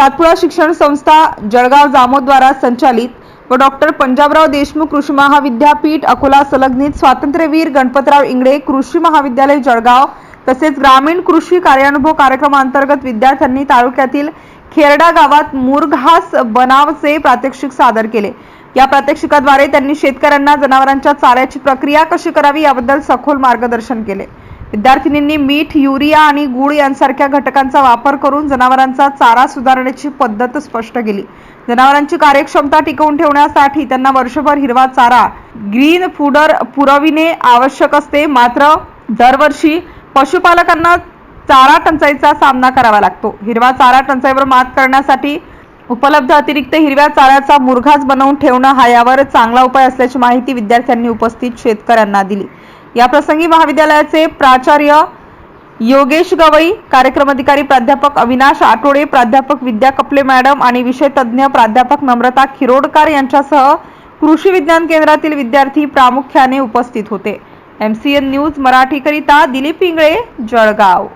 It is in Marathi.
सातपुडा शिक्षण संस्था जळगाव जामोद्वारा संचालित व डॉक्टर पंजाबराव देशमुख कृषी महाविद्यापीठ अकोला संलग्नित स्वातंत्र्यवीर गणपतराव इंगळे कृषी महाविद्यालय जळगाव तसेच ग्रामीण कृषी कार्यानुभव कार्यक्रमांतर्गत विद्यार्थ्यांनी तालुक्यातील खेरडा गावात मुरघास बनावचे प्रात्यक्षिक सादर केले. या प्रात्यक्षिकाद्वारे त्यांनी शेतकऱ्यांना जनावरांच्या चाऱ्याची प्रक्रिया कशी करावी याबद्दल सखोल मार्गदर्शन केले. विद्यार्थिनींनी मीठ युरिया आणि गुळ यांसारख्या घटकांचा वापर करून जनावरांचा चारा सुधारण्याची पद्धत स्पष्ट केली. जनावरांची कार्यक्षमता टिकवून ठेवण्यासाठी त्यांना वर्षभर हिरवा चारा ग्रीन फूडर पुरविणे आवश्यक असते. मात्र दरवर्षी पशुपालकांना चारा टंचाईचा सामना करावा लागतो. हिरवा चारा टंचाईवर मात करण्यासाठी उपलब्ध अतिरिक्त हिरव्या चाऱ्याचा मुरघास बनवून ठेवणं हा यावर चांगला उपाय असल्याची माहिती विद्यार्थ्यांनी उपस्थित शेतकऱ्यांना दिली. या प्रसंगी महाविद्यालयाचे प्राचार्य योगेश गवई कार्यक्रम अधिकारी प्राध्यापक अविनाश आठवडे प्राध्यापक विद्या कपले मॅडम आणि विषय तज्ज्ञ प्राध्यापक नम्रता खिरोडकर यांच्यासह कृषी विज्ञान केंद्रातील विद्यार्थी प्रामुख्याने उपस्थित होते. एम सी एन न्यूज मराठीकरिता दिलीप इंगळे जळगाव.